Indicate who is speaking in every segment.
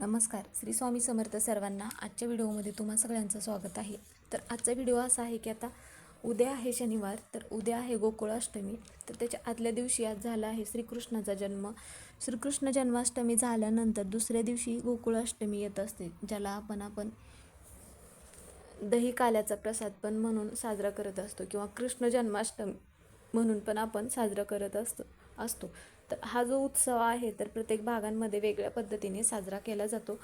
Speaker 1: नमस्कार. श्री स्वामी समर्थ सर्वांना आजच्या व्हिडिओमध्ये तुम्हा सगळ्यांचं स्वागत आहे. तर आजचा व्हिडिओ असा आहे की आता उद्या आहे शनिवार तर उद्या आहे गोकुळाष्टमी. तर त्याच्या आदल्या दिवशी आज झाला आहे श्रीकृष्णाचा जन्म. श्रीकृष्ण जन्माष्टमी झाल्यानंतर दुसऱ्या दिवशी गोकुळाष्टमी येत असते ज्याला आपण आपण दही काल्याचा प्रसाद पण म्हणून साजरा करत असतो किंवा कृष्ण जन्माष्टमी म्हणून पण आपण साजरा करत असतो असतो. तर हा जो उत्सव आहे तर प्रत्येक भागांमध्ये वेगळ्या पद्धतीने साजरा केला जातो.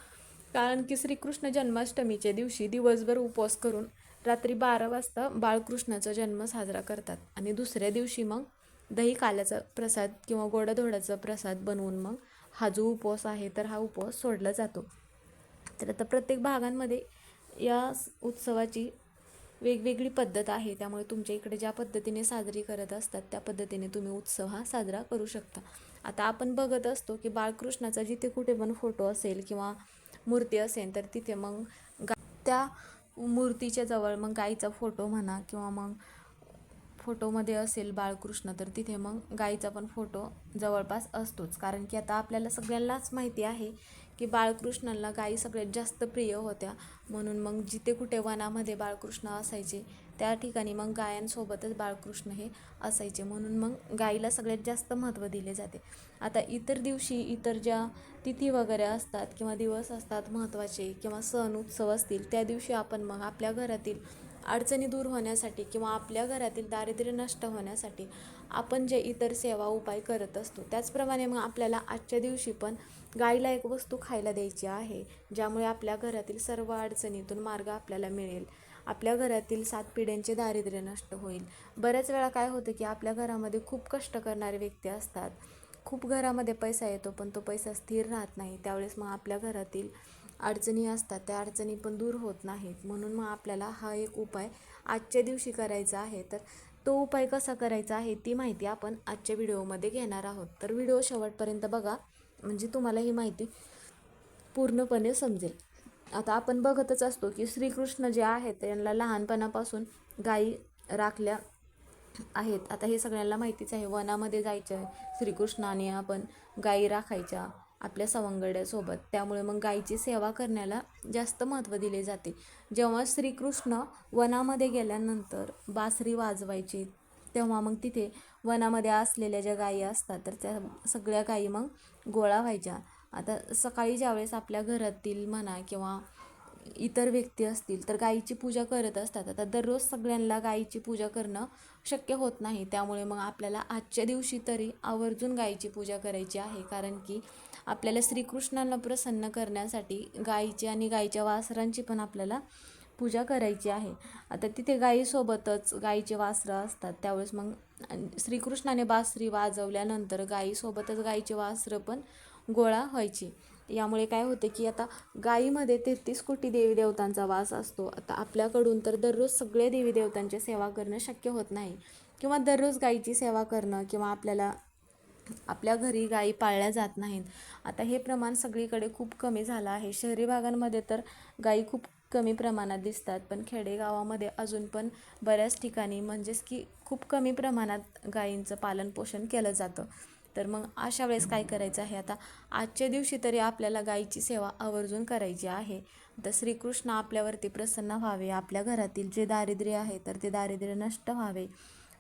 Speaker 1: कारण की श्रीकृष्ण जन्माष्टमीच्या दिवशी दिवसभर उपवास करून रात्री बारा वाजता बाळकृष्णाचा जन्म साजरा करतात. आणि दुसऱ्या दिवशी मग दही काल्याचा प्रसाद किंवा गोडाधोडाचा प्रसाद बनवून मग हा जो उपवास आहे तर हा उपवास सोडला जातो. तर आता प्रत्येक भागांमध्ये या उत्सवाची वेगवेगळी पद्धत आहे. त्यामुळे तुमच्या इकडे ज्या पद्धतीने साजरी करत असतात त्या पद्धतीने तुम्ही उत्सव हा साजरा करू शकता. आता आपण बघत असतो की बाळकृष्णाचा जिथे कुठे पण फोटो असेल किंवा मूर्ती असेल तर तिथे मग गा त्या मूर्तीच्या जवळ मग गाईचा फोटो म्हणा किंवा मग फोटोमध्ये असेल बाळकृष्ण तर तिथे मग गाईचा पण फोटो जवळपास असतोच. कारण की आता आपल्याला सगळ्यांनाच माहिती आहे की बाळकृष्णाला गायी सगळ्यात जास्त प्रिय होत्या. म्हणून मग जिथे कुठे वनामध्ये बाळकृष्ण असायचे त्या ठिकाणी मग गायांसोबतच बाळकृष्ण हे असायचे. म्हणून मग गाईला सगळ्यात जास्त महत्त्व दिले जाते. आता इतर दिवशी इतर ज्या तिथी वगैरे असतात किंवा दिवस असतात महत्त्वाचे किंवा सण उत्सव असतील त्या दिवशी आपण मग आपल्या घरातील अडचणी दूर होण्यासाठी किंवा आपल्या घरातील दारिद्र्य नष्ट होण्यासाठी आपण जे इतर सेवा उपाय करत असतो त्याचप्रमाणे मग आपल्याला आजच्या दिवशी पण गाईला एक वस्तू खायला द्यायची आहे ज्यामुळे आपल्या घरातील सर्व अडचणीतून मार्ग आपल्याला मिळेल. आपल्या घरातील सात पिढ्यांचे दारिद्र्य नष्ट होईल. बऱ्याच वेळा काय होतं की आपल्या घरामध्ये खूप कष्ट करणारे व्यक्ती असतात. खूप घरामध्ये पैसा येतो पण तो पैसा स्थिर राहत नाही. त्यावेळेस मग आपल्या घरातील अडचणी असतात. त्या अडचणी पण दूर होत नाहीत. म्हणून मग आपल्याला हा एक उपाय आजच्या दिवशी करायचा आहे. तर तो उपाय कसा करायचा आहे ती माहिती आपण आजच्या व्हिडिओमध्ये घेणार आहोत. तर व्हिडिओ शेवटपर्यंत बघा. म्हणजे तुम्हाला ही माहिती पूर्णपणे समजेल. आता आपण बघतच असतो की श्रीकृष्ण जे आहेत त्यांना लहानपणापासून गायी राखल्या आहेत. आता हे सगळ्यांना माहितीच आहे वनामध्ये जायचं आहे. श्रीकृष्णाने आपण गायी राखायच्या आपल्या सवंगड्यासोबत. त्यामुळे मग गायीची सेवा करण्याला जास्त महत्त्व दिले जाते. जेव्हा श्रीकृष्ण वनामध्ये गेल्यानंतर बासरी वाजवायची तेव्हा मग तिथे वनामध्ये असलेल्या ज्या गायी असतात तर त्या सगळ्या गायी मग गोळा व्हायच्या. आता सकाळी ज्यावेळेस आपल्या घरातील म्हणा किंवा इतर व्यक्ती असतील तर गाईची पूजा करत असतात. आता दररोज सगळ्यांना गाईची पूजा करणं शक्य होत नाही. त्यामुळे मग आपल्याला आजच्या दिवशी तरी आवर्जून गाईची पूजा करायची आहे. कारण की आपल्याला श्रीकृष्णांना प्रसन्न करण्यासाठी गाईची आणि गाईच्या वासरांची पण आपल्याला पूजा करायची आहे. आता तिथे गाईसोबतच गाईचे वासरं असतात. त्यावेळेस मग श्रीकृष्णाने बासरी वाजवल्यानंतर गाईसोबतच गाईचे वासरं पण गोळा व्हायची. यामुळे काय होते की आता गायीमध्ये तेहतीस कोटी देवी देवतांचा वास असतो. आता आपल्याकडून तर दररोज सगळे देवी देवतांची सेवा करणं शक्य होत नाही. किंवा दररोज गायीची सेवा करणं किंवा आपल्याला आपल्या घरी गायी पाळल्या जात नाहीत. आता हे प्रमाण सगळीकडे खूप कमी झालं आहे. शहरी भागांमध्ये तर गायी खूप कमी प्रमाणात दिसतात पण खेडेगावामध्ये अजून पण बऱ्याच ठिकाणी म्हणजेच की खूप कमी प्रमाणात गायींचं पालनपोषण केलं जातं. तर मग अशा वेळेस काय करायचं आहे? आता आजच्या दिवशी तरी आपल्याला गायीची सेवा आवर्जून करायची आहे. तर श्रीकृष्ण आपल्यावरती प्रसन्न व्हावे आपल्या घरातील जे दारिद्र्य आहे तर ते दारिद्र्य नष्ट व्हावे.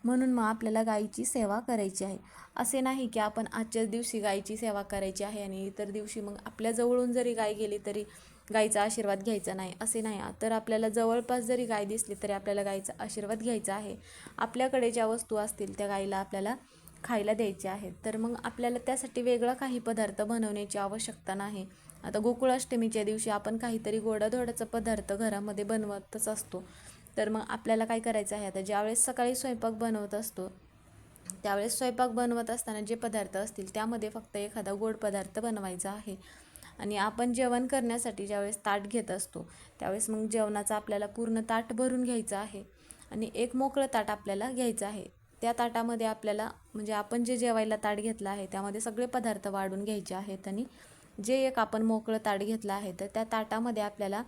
Speaker 1: म्हणून मग आपल्याला गायीची सेवा करायची आहे. असे नाही की आपण आजच्याच दिवशी गायीची सेवा करायची आहे आणि इतर दिवशी मग आपल्या जवळून जरी गाय गेली तरी गाईचा आशीर्वाद घ्यायचा नाही असे नाही तर आपल्याला जवळपास जरी गाय दिसली तरी आपल्याला गायीचा आशीर्वाद घ्यायचा आहे. आपल्याकडे ज्या वस्तू असतील त्या गायीला आपल्याला खायला द्यायचे आहेत. तर मग आपल्याला त्यासाठी वेगळा काही पदार्थ बनवण्याची आवश्यकता नाही. आता गोकुळाष्टमीच्या दिवशी आपण काहीतरी गोडाधोडाचा पदार्थ घरामध्ये बनवतच असतो. तर मग आपल्याला काय करायचं आहे आता? ज्यावेळेस सकाळी स्वयंपाक बनवत असतो त्यावेळेस स्वयंपाक बनवत असताना जे पदार्थ असतील त्यामध्ये फक्त एखादा गोड पदार्थ बनवायचा आहे. आणि आपण जेवण करण्यासाठी ज्यावेळेस ताट घेत असतो त्यावेळेस मग जेवणाचा आपल्याला पूर्ण ताट भरून घ्यायचं आहे. आणि एक मोकळं ताट आपल्याला घ्यायचं आहे. त्या ताटामध्ये आपल्याला म्हणजे आपण जे जेवायला ताट घेतलं आहे त्यामध्ये सगळे पदार्थ वाढून घ्यायचे आहेत आणि जे एक आपण मोकळं ताट घेतलं आहे तर त्या ताटामध्ये आपल्याला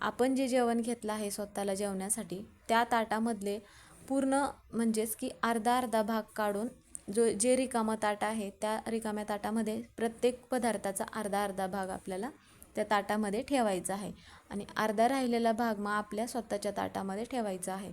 Speaker 1: आपण जे जेवण घेतलं आहे स्वतःला जेवण्यासाठी त्या ताटामधले पूर्ण म्हणजेच की अर्धा अर्धा भाग काढून जो जे रिकामं ताट आहे त्या रिकाम्या ताटामध्ये प्रत्येक पदार्थाचा अर्धा अर्धा भाग आपल्याला त्या ताटामध्ये ठेवायचा आहे. आणि अर्धा राहिलेला भाग मग आपल्या स्वतःच्या ताटामध्ये ठेवायचा आहे.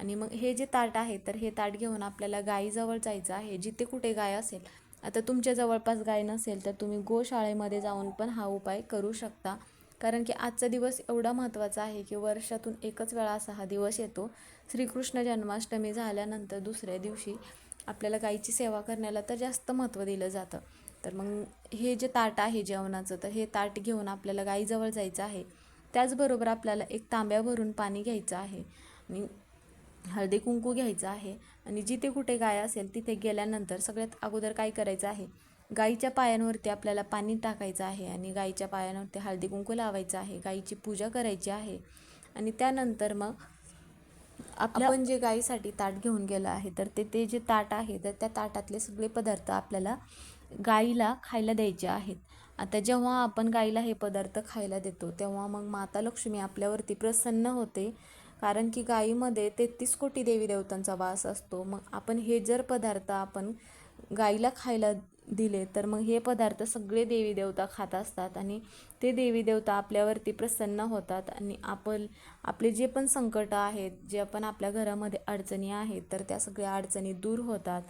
Speaker 1: आणि मग हे जे ताट आहे तर हे ताट घेऊन आपल्याला गायीजवळ जायचं आहे जिथे कुठे गाय असेल. आता तुमच्या जवळपास गाय नसेल तर तुम्ही गोशाळेमध्ये जाऊन पण हा उपाय करू शकता. कारण की आजचा दिवस एवढा महत्त्वाचा आहे की वर्षातून एकच वेळा असा हा दिवस येतो. श्रीकृष्ण जन्माष्टमी झाल्यानंतर दुसऱ्या दिवशी आपल्याला गाईची सेवा करण्याला तर जास्त महत्त्व दिलं जातं. तर मग हे जे ताट आहे जेवणाचं तर हे ताट घेऊन आपल्याला गाईजवळ जायचं आहे. त्याचबरोबर आपल्याला एक तांब्या भरून पाणी घ्यायचं आहे आणि हळदी कुंकू घ्यायचं आहे. आणि जिथे कुठे गाय असेल तिथे गेल्यानंतर सगळ्यात अगोदर काय करायचं आहे? गाईच्या पायांवरती आपल्याला पाणी टाकायचं आहे आणि गाईच्या पायांवरती हळदी कुंकू लावायचं आहे. गाईची पूजा करायची आहे. आणि त्यानंतर मग आपण जे गाईसाठी ताट घेऊन गेलो आहे तर ते ते जे ताट आहे तर त्या ताटातले सगळे पदार्थ आपल्याला गाईला खायला द्यायचे आहेत. आता जेव्हा आपण गाईला हे पदार्थ खायला देतो तेव्हा मग माता लक्ष्मी आपल्यावरती प्रसन्न होते. कारण की गाईमध्ये तेहतीस कोटी देवी देवतांचा वास असतो. मग आपण हे जर पदार्थ आपण गाईला खायला दिले तर मग हे पदार्थ सगळे देवी देवता खात असतात आणि ते देवी देवता आपल्यावरती प्रसन्न होतात आणि आपण आपले जे पण संकट आहेत जे आपण आपल्या घरामध्ये अडचणी आहेत तर त्या सगळ्या अडचणी दूर होतात.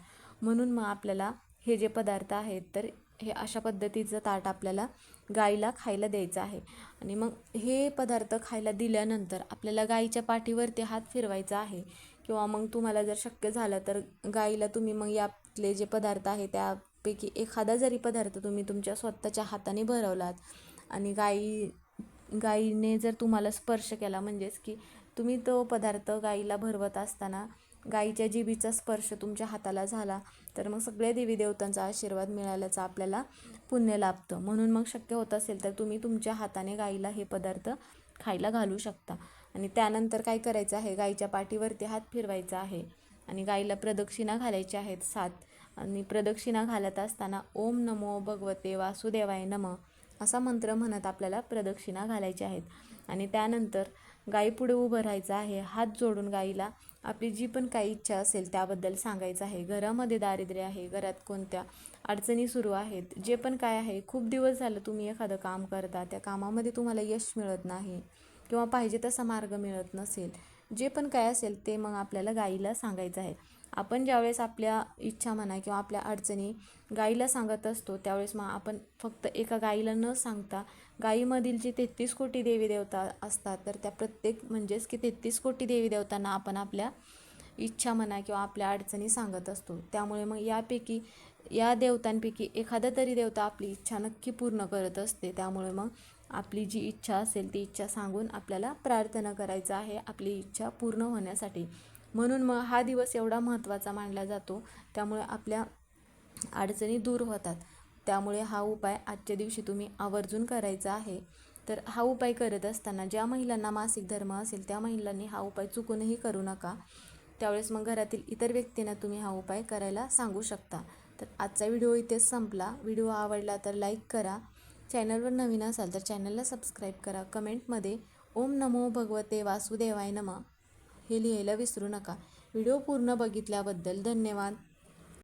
Speaker 1: म्हणून मग आपल्याला हे जे पदार्थ आहेत तर हे अशा पद्धतीचं ताट आपल्याला गाईला खायला द्यायचं आहे. आणि मग हे पदार्थ खायला दिल्यानंतर आपल्याला गाईच्या पाठीवरती हात फिरवायचा आहे. किंवा मग तुम्हाला जर शक्य झालं तर गाईला तुम्ही मग यातले जे पदार्थ आहे त्या पैकी एखादा जरी पदार्थ तुम्ही तुमच्या स्वतःच्या हाताने भरवलात आणि गाई गाईने जर तुम्हाला स्पर्श केला म्हणजेच की तुम्ही तो पदार्थ गाईला भरवत असताना गाईच्या जिबीचा स्पर्श तुमच्या हाताला झाला तर मग सगळ्या देवी देवतांचा आशीर्वाद मिळाल्याचा आपल्याला पुण्य लाभतं. म्हणून मग शक्य होत असेल तर तुम्ही तुमच्या हाताने गाईला हे पदार्थ खायला घालू शकता. आणि त्यानंतर काय करायचं आहे? गाईच्या पाठीवरती हात फिरवायचा आहे आणि गाईला प्रदक्षिणा घालायच्या आहेत सात. आणि प्रदक्षिणा घालत असताना ओम नमो भगवते वासुदेवाय नम असा मंत्र म्हणत आपल्याला प्रदक्षिणा घालायची आहेत. आणि त्यानंतर गाई पुढे उभं राहायचं आहे. हात जोडून गाईला आपली जी पण काही इच्छा असेल त्याबद्दल सांगायचं आहे. घरामध्ये दारिद्र्य आहे. घरात कोणत्या अडचणी सुरू आहेत? जे पण काय आहे खूप दिवस झालं तुम्ही एखादं काम करता. त्या कामामध्ये तुम्हाला यश मिळत नाही किंवा पाहिजे तसा मार्ग मिळत नसेल. जे पण काय असेल ते मग आपल्याला गाईला सांगायचं आहे. आपण ज्यावेळेस आपल्या इच्छा म्हणा किंवा आपल्या अडचणी गाईला सांगत असतो त्यावेळेस मग आपण फक्त एका गाईला न सांगता गाईमधील जे तेहतीस कोटी देवी देवता असतात तर त्या प्रत्येक म्हणजेच की तेहतीस कोटी देवी देवतांना आपण आपल्या इच्छा म्हणा किंवा आपल्या अडचणी सांगत असतो. त्यामुळे मग यापैकी या देवतांपैकी एखादा तरी देवता आपली इच्छा नक्की पूर्ण करत असते. त्यामुळे मग आपली जी इच्छा असेल ती इच्छा सांगून आपल्याला प्रार्थना करायचं आहे आपली इच्छा पूर्ण होण्यासाठी. म्हणून मग हा दिवस एवढा महत्त्वाचा मानला जातो. त्यामुळे आपल्या अडचणी दूर होतात. त्यामुळे हा उपाय आजच्या दिवशी तुम्ही आवर्जून करायचा आहे. तर हा उपाय करत असताना ज्या महिलांना मासिक धर्म असेल त्या महिलांनी हा उपाय चुकूनही करू नका. त्यावेळेस मग घरातील इतर व्यक्तींना तुम्ही हा उपाय करायला सांगू शकता. तर आजचा व्हिडिओ इथेच संपला. व्हिडिओ आवडला तर लाईक करा. चॅनलवर नवीन असाल तर चॅनलला सबस्क्राईब करा. कमेंटमध्ये ओम नमो भगवते वासुदेवाय नम हे लिहायला विसरू नका. व्हिडिओ पूर्ण बघितल्याबद्दल धन्यवाद.